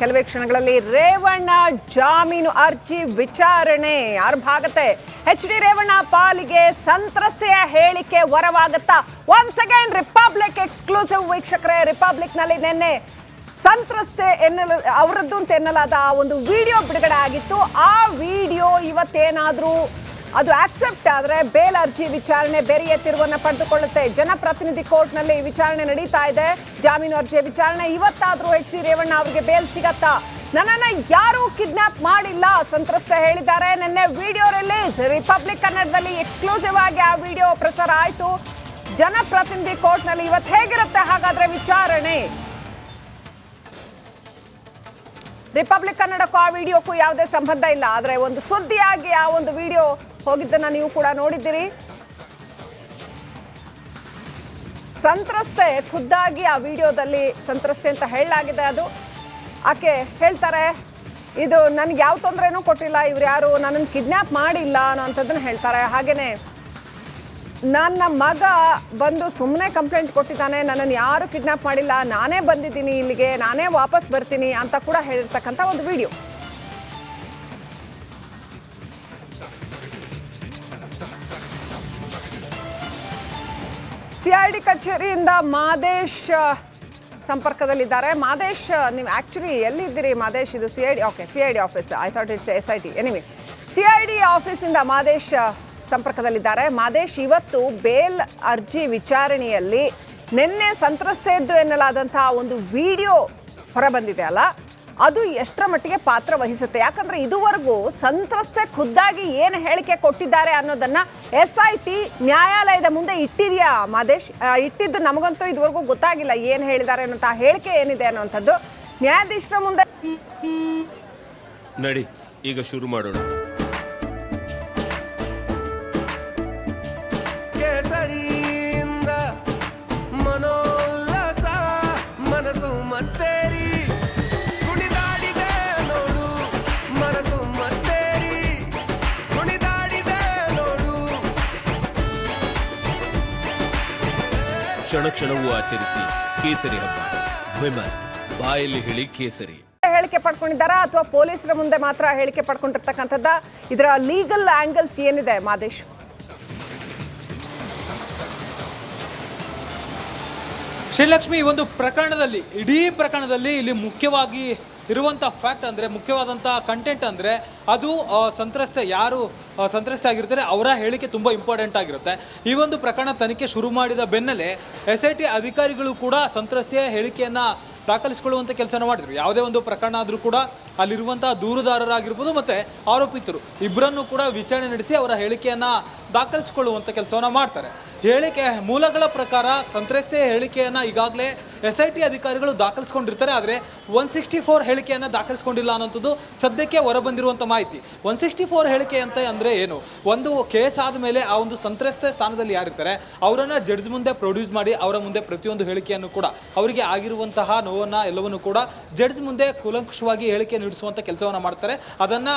ಕೆಲವೇ ಕ್ಷಣಗಳಲ್ಲಿ ರೇವಣ್ಣ ಜಾಮೀನು ಅರ್ಜಿ ವಿಚಾರಣೆ ಆರಂಭಾಗತ್ತೆ ಎಚ್ ಡಿ ರೇವಣ್ಣ ಪಾಲಿಗೆ ಸಂತ್ರಸ್ತೆಯ ಹೇಳಿಕೆ ವರವಾಗುತ್ತಾ? ಒನ್ಸ್ ಸೆಕೆಂಡ್ ರಿಪಬ್ಲಿಕ್ ಎಕ್ಸ್ಕ್ಲೂಸಿವ್ ವೀಕ್ಷಕರೇ ರಿಪಬ್ಲಿಕ್ನಲ್ಲಿ ನಿನ್ನೆ ಸಂತ್ರಸ್ತೆ ಎನ್ನಲು, ಅವರದ್ದು ಅಂತ ಎನ್ನಲಾದ ಆ ಒಂದು ವಿಡಿಯೋ ಬಿಡುಗಡೆ ಆಗಿತ್ತು. ಆ ವಿಡಿಯೋ ಇವತ್ತೇನಾದರೂ ಅದು ಆಕ್ಸೆಪ್ಟ್ ಆದರೆ ಬೇಲ್ ಅರ್ಜಿ ವಿಚಾರಣೆ ಬೇರೆಯ ತಿರುವನ್ನು ಪಡೆದುಕೊಳ್ಳುತ್ತೆ. ಜನಪ್ರತಿನಿಧಿ ಕೋರ್ಟ್ನಲ್ಲಿ ವಿಚಾರಣೆ ನಡೀತಾ ಇದೆ. ಜಾಮೀನು ಅರ್ಜಿಯ ವಿಚಾರಣೆ. ಇವತ್ತಾದ್ರೂ ಎಚ್ ಡಿ ರೇವಣ್ಣ ಅವರಿಗೆ ಬೇಲ್ ಸಿಗತ್ತಾ? ನನ್ನನ್ನ ಯಾರೂ ಕಿಡ್ನಾಪ್ ಮಾಡಿಲ್ಲ, ಸಂತ್ರಸ್ತ ಹೇಳಿದ್ದಾರೆ. ನಿನ್ನೆ ವಿಡಿಯೋ ರಿಲೀಸ್ ರಿಪಬ್ಲಿಕ್ ಕನ್ನಡದಲ್ಲಿ ಎಕ್ಸ್ಕ್ಲೂಸಿವ್ ಆಗಿ ಆ ವಿಡಿಯೋ ಪ್ರಸಾರ ಆಯಿತು. ಜನಪ್ರತಿನಿಧಿ ಕೋರ್ಟ್ನಲ್ಲಿ ಇವತ್ತು ಹೇಗಿರುತ್ತೆ ಹಾಗಾದ್ರೆ ವಿಚಾರಣೆ? ರಿಪಬ್ಲಿಕ್ ಕನ್ನಡಕ್ಕೂ ಆ ವಿಡಿಯೋಕ್ಕೂ ಯಾವುದೇ ಸಂಬಂಧ ಇಲ್ಲ. ಆದರೆ ಒಂದು ಸುದ್ದಿಯಾಗಿ ಆ ಒಂದು ವಿಡಿಯೋ ಹೋಗಿದ್ದನ್ನ ನೀವು ಕೂಡ ನೋಡಿದ್ದೀರಿ. ಸಂತ್ರಸ್ತೆ ಖುದ್ದಾಗಿ ಆ ವಿಡಿಯೋದಲ್ಲಿ ಸಂತ್ರಸ್ತೆ ಅಂತ ಹೇಳಲಾಗಿದೆ ಅದು. ಆಕೆ ಹೇಳ್ತಾರೆ, ಇದು ನನಗೆ ಯಾವ ತೊಂದರೆನೂ ಕೊಟ್ಟಿಲ್ಲ, ಇವ್ರು ಯಾರು ನನ್ನನ್ನು ಕಿಡ್ನ್ಯಾಪ್ ಮಾಡಿಲ್ಲ ಅನ್ನೋ ಅಂಥದ್ದನ್ನು ಹೇಳ್ತಾರೆ. ಹಾಗೆಯೇ ನನ್ನ ಮಗ ಬಂದು ಸುಮ್ಮನೆ ಕಂಪ್ಲೇಂಟ್ ಕೊಟ್ಟಿದ್ದಾನೆ, ನನ್ನನ್ನು ಯಾರು ಕಿಡ್ನಾಪ್ ಮಾಡಿಲ್ಲ, ನಾನೇ ಬಂದಿದ್ದೀನಿ ಇಲ್ಲಿಗೆ, ನಾನೇ ವಾಪಸ್ ಬರ್ತೀನಿ ಅಂತ ಕೂಡ ಹೇಳಿರ್ತಕ್ಕಂಥ ಒಂದು ವಿಡಿಯೋ. ಸಿ ಐ ಡಿ ಕಚೇರಿಯಿಂದ ಮಾದೇಶ್ ಸಂಪರ್ಕದಲ್ಲಿದ್ದಾರೆ. ಮಾದೇಶ್ ನೀವು ಆ್ಯಕ್ಚುಲಿ ಎಲ್ಲಿದ್ದೀರಿ ಮಾದೇಶ್? ಇದು C I D okay C I D office I thought it's S I T anyway C I D ಆಫೀಸ್ನಿಂದ Madesh ಸಂಪರ್ಕದಲ್ಲಿದ್ದಾರೆ. ಮಾದೇಶ್, ಇವತ್ತು ಬೇಲ್ ಅರ್ಜಿ ವಿಚಾರಣೆಯಲ್ಲಿ ನಿನ್ನೆ ಸಂತ್ರಸ್ತೆಯದ್ದು ಎನ್ನಲಾದಂತಹ ಒಂದು ವಿಡಿಯೋ ಹೊರಬಂದಿದೆ ಅಲ್ಲ? ಅದು ಎಷ್ಟರ ಮಟ್ಟಿಗೆ ಪಾತ್ರ ವಹಿಸುತ್ತೆ? ಯಾಕಂದ್ರೆ ಇದುವರೆಗೂ ಸಂತ್ರಸ್ತೆ ಖುದ್ದಾಗಿ ಏನು ಹೇಳಿಕೆ ಕೊಟ್ಟಿದ್ದಾರೆ ಅನ್ನೋದನ್ನ ಎಸ್ ಐ ಟಿ ನ್ಯಾಯಾಲಯದ ಮುಂದೆ ಇಟ್ಟಿದೆಯಾ ಮಾದೇಶ್? ಇಟ್ಟಿದ್ದು ನಮಗಂತೂ ಇದುವರೆಗೂ ಗೊತ್ತಾಗಿಲ್ಲ ಏನು ಹೇಳಿದ್ದಾರೆ ಅನ್ನೋಂಥ ಹೇಳಿಕೆ ಏನಿದೆ ಅನ್ನೋಂಥದ್ದು. ನ್ಯಾಯಾಧೀಶರ ಮುಂದೆ ನಡಿ, ಈಗ ಶುರು ಮಾಡೋಣ. ಕ್ಷಣ ಕ್ಷಣವೂ ಆಚರಿಸಿ ಕೇಸರಿ ಹಬ್ಬ. ವಿಮಲ್ ಬಾಯಲ್ಲಿ ಹೇಳಿ ಕೇಸರಿ. ಹೇಳಿಕೆ ಪಡ್ಕೊಂಡಿದ್ದಾರಾ ಅಥವಾ ಪೊಲೀಸರ ಮುಂದೆ ಮಾತ್ರ ಹೇಳಿಕೆ ಪಡ್ಕೊಂಡಿರ್ತಕ್ಕಂಥದ್ದ? ಇದರ ಲೀಗಲ್ ಆಂಗಲ್ಸ್ ಏನಿದೆ ಮಾದೇಶ್? ಶ್ರೀಲಕ್ಷ್ಮಿ ಈ ಒಂದು ಪ್ರಕರಣದಲ್ಲಿ ಇಡೀ ಪ್ರಕರಣದಲ್ಲಿ ಇಲ್ಲಿ ಮುಖ್ಯವಾಗಿ ಇರುವಂಥ ಫ್ಯಾಕ್ಟ್ ಅಂದರೆ ಮುಖ್ಯವಾದಂಥ ಕಂಟೆಂಟ್ ಅಂದರೆ, ಅದು ಸಂತ್ರಸ್ತ ಯಾರು ಸಂತ್ರಸ್ತೆ ಆಗಿರ್ತಾರೆ, ಅವರ ಹೇಳಿಕೆ ತುಂಬ ಇಂಪಾರ್ಟೆಂಟ್ ಆಗಿರುತ್ತೆ. ಈ ಒಂದು ಪ್ರಕರಣ ತನಿಖೆ ಶುರು ಮಾಡಿದ ಬೆನ್ನಲ್ಲೇ ಎಸ್ ಐ ಟಿ ಅಧಿಕಾರಿಗಳು ಕೂಡ ಸಂತ್ರಸ್ತೆಯ ಹೇಳಿಕೆಯನ್ನು ದಾಖಲಿಸಿಕೊಳ್ಳುವಂಥ ಕೆಲಸನ ಮಾಡಿದರು. ಯಾವುದೇ ಒಂದು ಪ್ರಕರಣ ಆದರೂ ಕೂಡ ಅಲ್ಲಿರುವಂತಹ ದೂರುದಾರರಾಗಿರ್ಬೋದು ಮತ್ತು ಆರೋಪಿತರು ಇಬ್ಬರನ್ನು ಕೂಡ ವಿಚಾರಣೆ ನಡೆಸಿ ಅವರ ಹೇಳಿಕೆಯನ್ನು ದಾಖಲಿಸಿಕೊಳ್ಳುವಂಥ ಕೆಲಸವನ್ನು ಮಾಡ್ತಾರೆ. ಹೇಳಿಕೆ ಮೂಲಗಳ ಪ್ರಕಾರ ಸಂತ್ರಸ್ತೆಯ ಹೇಳಿಕೆಯನ್ನು ಈಗಾಗಲೇ ಎಸ್ ಐ ಟಿ ಅಧಿಕಾರಿಗಳು ದಾಖಲಿಸ್ಕೊಂಡಿರ್ತಾರೆ. ಆದರೆ ಒನ್ ಸಿಕ್ಸ್ಟಿ ಫೋರ್ ಹೇಳಿಕೆಯನ್ನು ದಾಖಲಿಸ್ಕೊಂಡಿಲ್ಲ ಅನ್ನೋಂಥದ್ದು ಸದ್ಯಕ್ಕೆ ಹೊರಬಂದಿರುವಂಥ ಮಾಹಿತಿ. ಒನ್ ಸಿಕ್ಸ್ಟಿ ಫೋರ್ ಹೇಳಿಕೆ ಅಂತ ಅಂದರೆ ಏನು? ಒಂದು ಕೇಸ್ ಆದಮೇಲೆ ಆ ಒಂದು ಸಂತ್ರಸ್ತೆ ಸ್ಥಾನದಲ್ಲಿ ಯಾರಿರ್ತಾರೆ? ಅವರನ್ನು ಜಡ್ಜ್ ಮುಂದೆ ಪ್ರೊಡ್ಯೂಸ್ ಮಾಡಿ ಅವರ ಮುಂದೆ ಪ್ರತಿಯೊಂದು ಹೇಳಿಕೆಯನ್ನು ಕೂಡ ಅವರಿಗೆ ಆಗಿರುವಂತಹ ನೋವನ್ನು ಎಲ್ಲವನ್ನು ಕೂಡ ಜಡ್ಜ್ ಮುಂದೆ ಕೂಲಂಕುಷವಾಗಿ ಹೇಳಿಕೆ ನೀಡಿಸುವಂಥ ಕೆಲಸವನ್ನು ಮಾಡ್ತಾರೆ. ಅದನ್ನು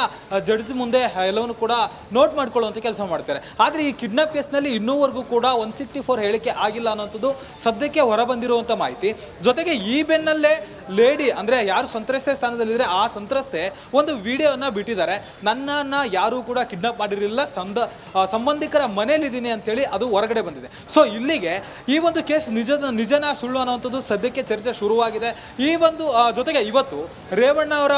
ಜಡ್ಜ್ ಮುಂದೆ ಎಲ್ಲವನ್ನು ಕೂಡ ನೋಟ್ ಮಾಡ್ಕೊಳ್ಳುವಂತ ಕೆಲಸ ಮಾಡ್ತಾರೆ. ಆದರೆ ಈ ಕಿಡ್ನಾಪ್ ಕೇಸ್ನಲ್ಲಿ ಇನ್ನೂವರೆಗೂ ಕೂಡ ಒನ್ ಸಿಕ್ಸ್ಟಿ ಫೋರ್ ಹೇಳಿಕೆ ಆಗಿಲ್ಲ ಅನ್ನೋಂಥದ್ದು ಸದ್ಯಕ್ಕೆ ಹೊರಬಂದಿರುವಂಥ ಮಾಹಿತಿ. ಜೊತೆಗೆ ಈ ಬೆನ್ನಲ್ಲೇ ಲೇಡಿ, ಅಂದರೆ ಯಾರು ಸಂತ್ರಸ್ತೆ ಸ್ಥಾನದಲ್ಲಿದ್ದರೆ ಆ ಸಂತ್ರಸ್ತೆ ಒಂದು ವಿಡಿಯೋನ ಬಿಟ್ಟಿದ್ದಾರೆ. ನನ್ನನ್ನು ಯಾರೂ ಕೂಡ ಕಿಡ್ನಾಪ್ ಮಾಡಿರಲಿಲ್ಲ. ಸಂದ ಸಂಬಂಧಿಕರ ಅಂತ ಹೇಳಿ ಅದು ಹೊರಗಡೆ ಬಂದಿದೆ. ಸೊ ಇಲ್ಲಿಗೆ ಈ ಒಂದು ಕೇಸ್ ನಿಜದ, ನಿಜನ ಸುಳ್ಳು ಅನ್ನೋಂಥದ್ದು ಸದ್ಯಕ್ಕೆ ಚರ್ಚೆ ಶುರುವಾಗಿದೆ. ಈ ಒಂದು ಜೊತೆಗೆ ಇವತ್ತು ರೇವಣ್ಣ ಅವರ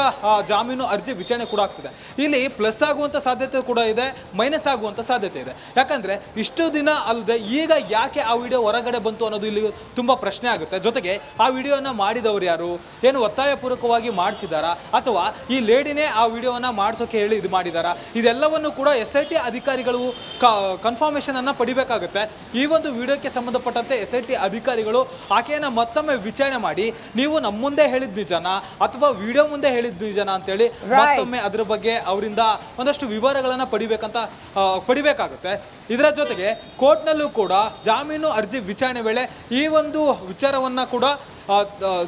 ಜಾಮೀನು ಅರ್ಜಿ ವಿಚಾರಣೆ ಕೂಡ ಆಗ್ತಿದೆ. ಇಲ್ಲಿ ಪ್ಲಸ್ ಆಗುವಂಥ ಸಾಧ್ಯತೆ ಕೂಡ ಇದೆ, ಮೈನಸ್ ಆಗುವಂಥ ಸಾಧ್ಯತೆ ಇದೆ. ಯಾಕಂದ್ರೆ ಇಷ್ಟು ದಿನ ಅಲ್ಲದೆ ಈಗ ಯಾಕೆ ಆ ವಿಡಿಯೋ ಹೊರಗಡೆ ಬಂತು ಅನ್ನೋದು ಇಲ್ಲಿ ತುಂಬ ಪ್ರಶ್ನೆ ಆಗುತ್ತೆ. ಜೊತೆಗೆ ಆ ವಿಡಿಯೋನ ಮಾಡಿದವರು ಯಾರು? ಏನು ಒತ್ತಾಯಪೂರ್ವಕವಾಗಿ ಮಾಡಿಸಿದಾರಾ ಅಥವಾ ಈ ಲೇಡಿನೇ ಆ ವಿಡಿಯೋನ ಮಾಡಿಸೋಕೆ ಹೇಳಿ ಇದು ಮಾಡಿದಾರಾ? ಇದೆಲ್ಲವನ್ನು ಕೂಡ ಎಸ್ ಐ ಟಿ ಅಧಿಕಾರಿಗಳು ಕನ್ಫರ್ಮೇಷನ್ ಅನ್ನ ಪಡಿಬೇಕಾಗುತ್ತೆ. ಈ ಒಂದು ವಿಡಿಯೋಕ್ಕೆ ಸಂಬಂಧಪಟ್ಟಂತೆ ಎಸ್ ಐ ಟಿ ಅಧಿಕಾರಿಗಳು ಆಕೆಯನ್ನ ಮತ್ತೊಮ್ಮೆ ವಿಚಾರಣೆ ಮಾಡಿ ನೀವು ನಮ್ಮ ಮುಂದೆ ಹೇಳಿದ್ ನಿಜನ ಅಥವಾ ವಿಡಿಯೋ ಮುಂದೆ ಹೇಳಿದ್ ಅಂತ ಅಂತೇಳಿ ಮತ್ತೊಮ್ಮೆ ಅದ್ರ ಬಗ್ಗೆ ಅವರಿಂದ ಒಂದಷ್ಟು ವಿವರಗಳನ್ನ ಪಡಿಬೇಕಂತ ಪಡಿಬೇಕಾಗುತ್ತೆ. ಇದರ ಜೊತೆಗೆ ಕೋರ್ಟ್ನಲ್ಲೂ ಕೂಡ ಜಾಮೀನು ಅರ್ಜಿ ವಿಚಾರಣೆ ವೇಳೆ ಈ ಒಂದು ವಿಚಾರವನ್ನ ಕೂಡ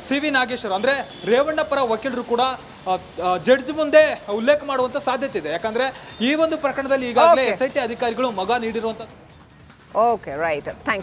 ಸಿ ವಿ ನಾಗೇಶ್ವರ ಅಂದ್ರೆ ರೇವಣ್ಣ ಪರ ವಕೀಲರು ಕೂಡ ಜಡ್ಜ್ ಮುಂದೆ ಉಲ್ಲೇಖ ಮಾಡುವಂತ ಸಾಧ್ಯತೆ ಇದೆ. ಯಾಕಂದ್ರೆ ಈ ಒಂದು ಪ್ರಕರಣದಲ್ಲಿ ಈಗಾಗಲೇ. ಎಸ್ ಐ ಟಿ ಅಧಿಕಾರಿಗಳು ಮಗ ನೀಡಿರುವಂತ ಓಕೆ ರೈಟ್ ಥ್ಯಾಂಕ್